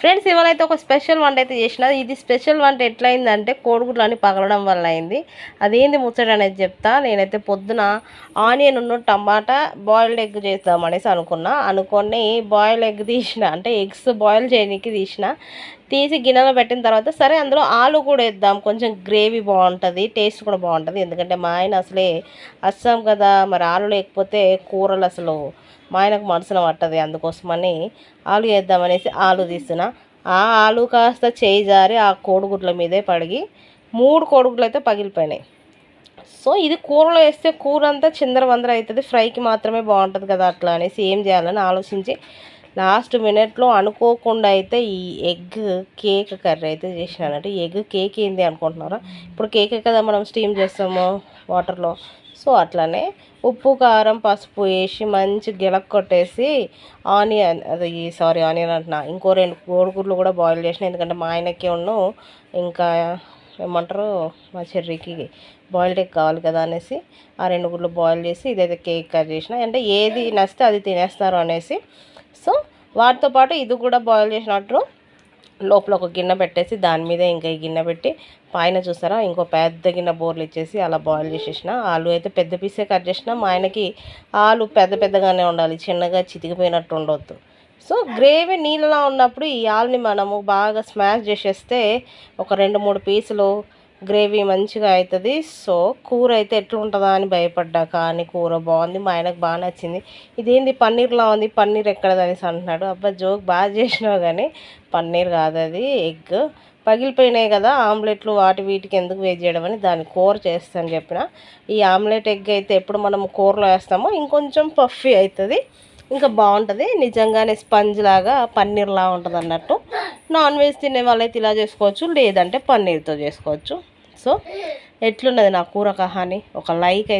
Friends ఇవాళ అయితే ఒక స్పెషల్ వంట అయితే చేసిన ఇది స్పెషల్ వంట ఎట్లయిందంటే కోడిగుడ్లు పగలడం వల్ల అయింది అదేంది ముచ్చట అనేది చెప్తా. నేనైతే పొద్దున ఆనియన్ ఉన్న టమాటా బాయిల్డ్ ఎగ్ చేద్దాం అనేసి అనుకున్నా. అనుకొని బాయిల్ ఎగ్ తీసిన అంటే ఎగ్స్ బాయిల్ చేయడానికి తీసిన తీసి గిన్నెలో పెట్టిన తర్వాత సరే అందులో ఆలు కూడా వేద్దాం. కొంచెం గ్రేవీ బాగుంటుంది టేస్ట్ కూడా బాగుంటుంది. ఎందుకంటే మా ఆయన అసలే అస్సాం కదా మరి ఆలు లేకపోతే కూరలు అసలు మా ఆయనకు మనసున పట్టదు అందుకోసమని ఆలు వేద్దామనేసి ఆలు తీసిన ఆ ఆలు కాస్త చేయి జారి ఆ కోడిగుడ్ల మీదే పడిగి మూడు కోడిగుడ్లు అయితే పగిలిపోయినాయి. సో ఇది కూరలో వేస్తే కూర అంతా చిందరవందర అవుతుంది. ఫ్రైకి మాత్రమే బాగుంటుంది కదా అట్లా అనేసి ఏం చేయాలని ఆలోచించి లాస్ట్ మినిట్లో అనుకోకుండా అయితే ఈ ఎగ్ కేక్ కర్రీ అయితే చేసినానంటే ఎగ్ కేక్ ఏంది అనుకుంటున్నారా? ఇప్పుడు కేకే కదా మనం స్టీమ్ చేస్తాము వాటర్లో. సో అట్లానే ఉప్పు కారం పసుపు వేసి మంచి గిలక్ కొట్టేసి ఆనియన్ అది సారీ ఆనియన్ అంటున్నా ఇంకో రెండు కోడిగుడ్లు కూడా బాయిల్ చేసిన ఎందుకంటే మా ఆయనకి ఉన్ను ఇంకా ఏమంటారు మా చెర్రీకి బాయిల్డ్ ఎగ్ కావాలి కదా అనేసి ఆ రెండు గుడ్లు బాయిల్ చేసి ఇదైతే కేక్ కట్ చేసిన అంటే ఏది నచ్చితే అది తినేస్తారు అనేసి. సో వాటితో పాటు ఇది కూడా బాయిల్ చేసినట్టు లోపల ఒక గిన్నె పెట్టేసి దాని మీద ఇంకా ఈ గిన్నె పెట్టి పైన చూసారా ఇంకో పెద్ద గిన్నె బోర్లు ఇచ్చేసి అలా బాయిల్ చేసేసిన. ఆలు అయితే పెద్ద పీసే కట్ చేసిన మా ఆయనకి ఆలు పెద్ద పెద్దగానే ఉండాలి చిన్నగా చితికిపోయినట్టు ఉండొద్దు. సో గ్రేవీ నీళ్ళలా ఉన్నప్పుడు ఈ ఆలుని మనము బాగా స్మాష్ చేసేస్తే ఒక రెండు మూడు పీసులు గ్రేవీ మంచిగా అవుతుంది సో కూర అయితే ఎట్లుంటుందా అని భయపడ్డా కానీ కూర బాగుంది మా ఆయనకు బాగా నచ్చింది. ఇదేంది పన్నీర్లా ఉంది పన్నీర్ ఎక్కడది అంటున్నాడు. అబ్బా జోక్ బాగా చేసినావు కానీ పన్నీర్ కాదు అది ఎగ్. పగిలిపోయినాయి కదా ఆమ్లెట్లు వాటి వీటికి ఎందుకు వేస్ట్ చేయడం అని దాన్ని కూర చేస్తాను చెప్పిన. ఈ ఆమ్లెట్ ఎగ్ అయితే ఎప్పుడు మనం కూరలో వేస్తామో ఇంకొంచెం పఫీ అవుతుంది ఇంకా బాగుంటుంది. నిజంగానే స్పంజ్ లాగా పన్నీర్లా ఉంటుంది అన్నట్టు నాన్ వెజ్ తినే వాళ్ళైతే ఇలా చేసుకోవచ్చు లేదంటే పన్నీర్తో చేసుకోవచ్చు. సో ఎట్లున్నది నా కూర కహాని ఒక లైక్ అయితే